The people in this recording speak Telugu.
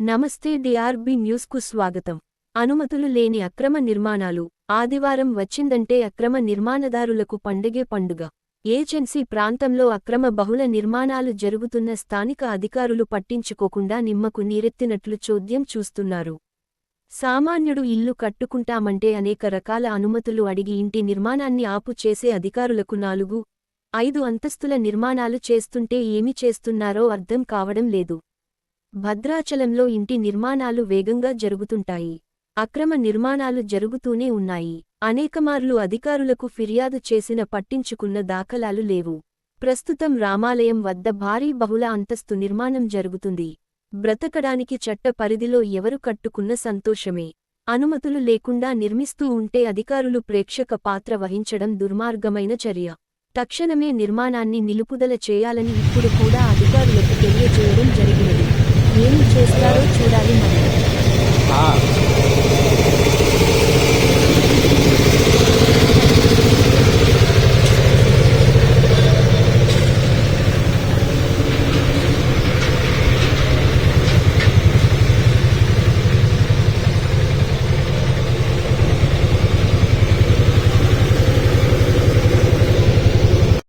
నమస్తే డిఆర్బి న్యూస్కు స్వాగతం. అనుమతులు లేని అక్రమ నిర్మాణాలు ఆదివారం వచ్చిందంటే అక్రమ నిర్మాణదారులకు పండగే పండుగ. ఏజెన్సీ ప్రాంతంలో అక్రమ బహుళ నిర్మాణాలు జరుగుతున్న స్థానిక అధికారులు పట్టించుకోకుండా నిమ్మకు నీరెత్తినట్లు చోద్యం చూస్తున్నారు. సామాన్యుడు ఇల్లు కట్టుకుంటామంటే అనేక రకాల అనుమతులు అడిగి ఇంటి నిర్మాణాన్ని ఆపు చేసే అధికారులకు నాలుగు ఐదు అంతస్తుల నిర్మాణాలు చేస్తుంటే ఏమి చేస్తున్నారో అర్థం కావడం లేదు. భద్రాచలంలో ఇంటి నిర్మాణాలు వేగంగా జరుగుతుంటాయి. అక్రమ నిర్మాణాలు జరుగుతూనే ఉన్నాయి. అనేకమార్లు అధికారులకు ఫిర్యాదు చేసిన పట్టించుకున్న దాఖలాలు లేవు. ప్రస్తుతం రామాలయం వద్ద భారీ బహుళ అంతస్తు నిర్మాణం జరుగుతుంది. బ్రతకడానికి చట్ట పరిధిలో ఎవరు కట్టుకున్న సంతోషమే. అనుమతులు లేకుండా నిర్మిస్తూ ఉంటే అధికారులు ప్రేక్షక పాత్ర వహించడం దుర్మార్గమైన చర్య. తక్షణమే నిర్మాణాన్ని నిలుపుదల చేయాలని ఇప్పుడు కూడా అధికారులకు తెలియజేయడం చేస్తారో చూడాలి